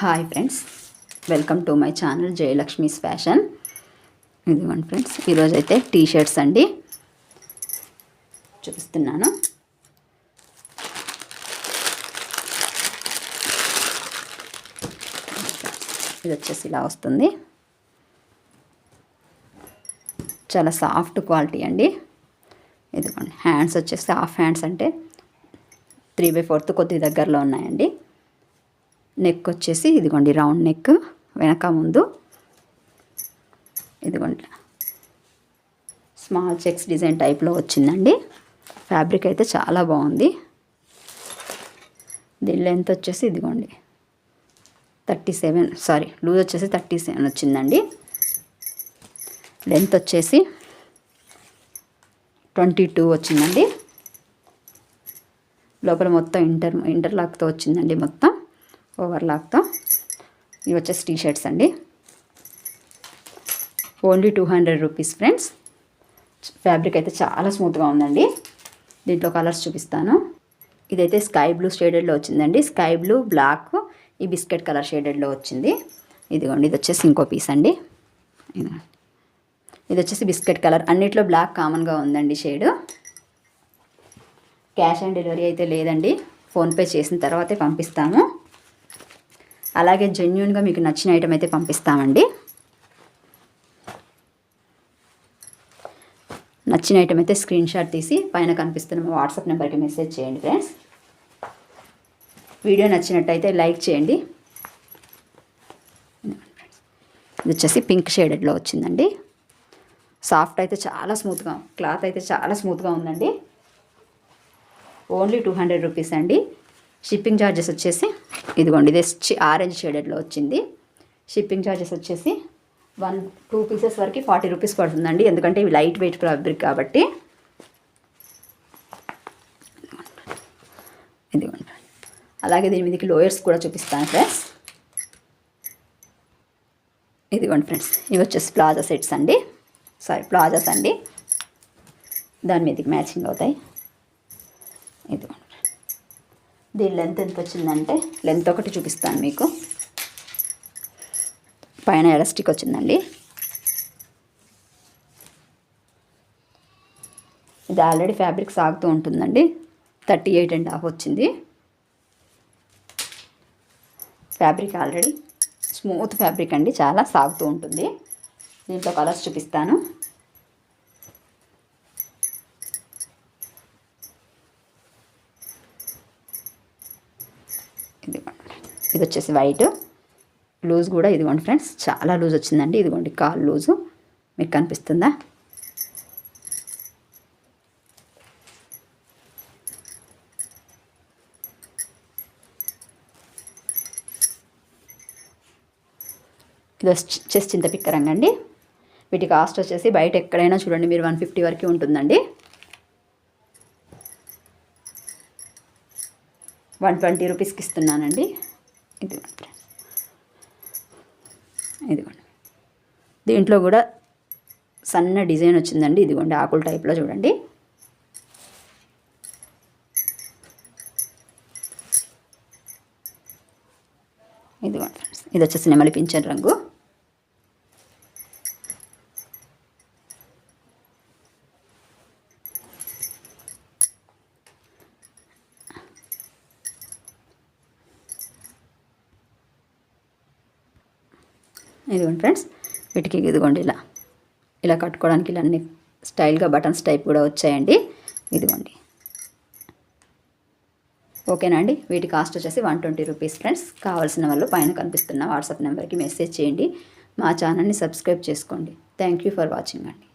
Hi friends welcome to my channel Jayalakshmi's fashion ఇదిగోండి friends ఈరోజు అయితే టీ షర్ట్స్ అండి. చూపిస్తున్నాను. ఇది వచ్చేసి ఇలా వస్తుంది. చాలా సాఫ్ట్ క్వాలిటీ అండి. ఇదిగోండి హ్యాండ్స్ వచ్చేసి హాఫ్ హ్యాండ్స్ అంటే త్రీ బై ఫోర్త్ కొద్ది దగ్గరలో ఉన్నాయండి. నెక్ వచ్చేసి ఇదిగోండి రౌండ్ నెక్ వెనక ముందు. ఇదిగోండి స్మాల్ చెక్స్ డిజైన్ టైప్లో వచ్చిందండి. ఫ్యాబ్రిక్ అయితే చాలా బాగుంది. దీని లెంత్ వచ్చేసి ఇదిగోండి థర్టీ సెవెన్ సారీ లూజ్ వచ్చేసి థర్టీ సెవెన్ వచ్చిందండి. లెంత్ వచ్చేసి ట్వంటీ టూ వచ్చిందండి. లోపల మొత్తం ఇంటర్ ఇంటర్లాక్తో వచ్చిందండి మొత్తం. ఓవర్లాక్తో ఇవి వచ్చేసి టీ షర్ట్స్ అండి. Only two hundred rupees friends. Fabric అయితే చాలా స్మూత్గా ఉందండి. దీంట్లో కలర్స్ చూపిస్తాను. ఇదైతే స్కై బ్లూ షేడెడ్లో వచ్చిందండి. స్కై బ్లూ బ్లాక్ ఈ బిస్కెట్ కలర్ షేడెడ్లో వచ్చింది. ఇదిగోండి ఇది వచ్చేసి ఇంకో పీస్ అండి. ఇది వచ్చేసి బిస్కెట్ కలర్. అన్నిట్లో బ్లాక్ కామన్గా ఉందండి షేడ్. క్యాష్ ఆన్ డెలివరీ అయితే లేదండి. ఫోన్పే చేసిన తర్వాతే పంపిస్తాము. అలాగే జెన్యున్గా మీకు నచ్చిన ఐటెం అయితే పంపిస్తామండి. నచ్చిన ఐటమ్ అయితే స్క్రీన్ షాట్ తీసి పైన కనిపిస్తున్న మా వాట్సాప్ నెంబర్కి మెసేజ్ చేయండి ఫ్రెండ్స్ వీడియో నచ్చినట్టయితే లైక్ చేయండి. ఇది వచ్చేసి పింక్ షేడెడ్లో వచ్చిందండి. సాఫ్ట్ అయితే చాలా స్మూత్గా క్లాత్ అయితే చాలా స్మూత్గా ఉందండి. ఓన్లీ టూ హండ్రెడ్ రూపీస్ అండి. షిప్పింగ్ ఛార్జెస్ వచ్చేసి ఇదిగోండి ఇది ఆరెంజ్ షేడెడ్లో వచ్చింది. షిప్పింగ్ ఛార్జెస్ వచ్చేసి వన్ టూ పీసెస్ వరకు ఫార్టీ రూపీస్ పడుతుందండి. ఎందుకంటే ఇవి లైట్ వెయిట్ ఫ్యాబ్రిక్ కాబట్టి. ఇదిగోండి. అలాగే దీని మీదకి లోయర్స్ కూడా చూపిస్తాను ఫ్రెండ్స్. ఇదిగోండి ఫ్రెండ్స్ ఇవి వచ్చేసి ప్లాజా సెట్స్ అండి. సారీ ప్లాజాస్ అండి. దాని మీదకి మ్యాచింగ్ అవుతాయి. ఇదిగోండి. దీని లెంత్ ఎంత వచ్చిందంటే? లెంత్ ఒకటి చూపిస్తాను మీకు. పైన ఎలాస్టిక్ వచ్చిందండి. ఇది ఆల్రెడీ ఫ్యాబ్రిక్ సాగుతూ ఉంటుందండి. థర్టీ ఎయిట్ అండ్ హాఫ్ వచ్చింది. ఫ్యాబ్రిక్ ఆల్రెడీ స్మూత్ ఫ్యాబ్రిక్ అండి చాలా సాగుతూ ఉంటుంది. దీంట్లో కలర్స్ చూపిస్తాను ఇదిగోండి ఇది వచ్చేసి వైట్. లూజ్ కూడా ఇదిగోండి ఫ్రెండ్స్ చాలా లూజ్ వచ్చిందండి. ఇదిగోండి కాల్ లూజు. మీకు కనిపిస్తుందా? ఇది వచ్చేసి చింతపిక్క రంగు అండి వీటి కాస్ట్ వచ్చేసి బయట ఎక్కడైనా చూడండి మీరు వన్ ఫిఫ్టీ వరకు ఉంటుందండి. వన్ ట్వంటీ రూపీస్కి ఇస్తున్నానండి. ఇదిగోండి. ఇదిగోండి దీంట్లో కూడా సన్న డిజైన్ వచ్చిందండి. ఇదిగోండి ఆకుల టైప్లో చూడండి. ఇదిగోండి ఫ్రెండ్స్ ఇది వచ్చేసి నెమలి పింఛన్ రంగు. ఇదిగోండి ఫ్రెండ్స్ వీటికి ఇదిగోండి ఇలా. ఇలా కట్టుకోవడానికి ఇలా అన్ని స్టైల్గా బటన్స్ టైప్ కూడా వచ్చాయండి. ఇదిగోండి. ఓకేనా అండి? వీటి కాస్ట్ వచ్చేసి వన్ ట్వంటీ రూపీస్ ఫ్రెండ్స్. కావాల్సిన వాళ్ళు పైన కనిపిస్తున్న వాట్సాప్ నెంబర్కి మెసేజ్ చేయండి. మా ఛానల్ని సబ్స్క్రైబ్ చేసుకోండి. థ్యాంక్ యూ ఫర్ వాచింగ్ అండి.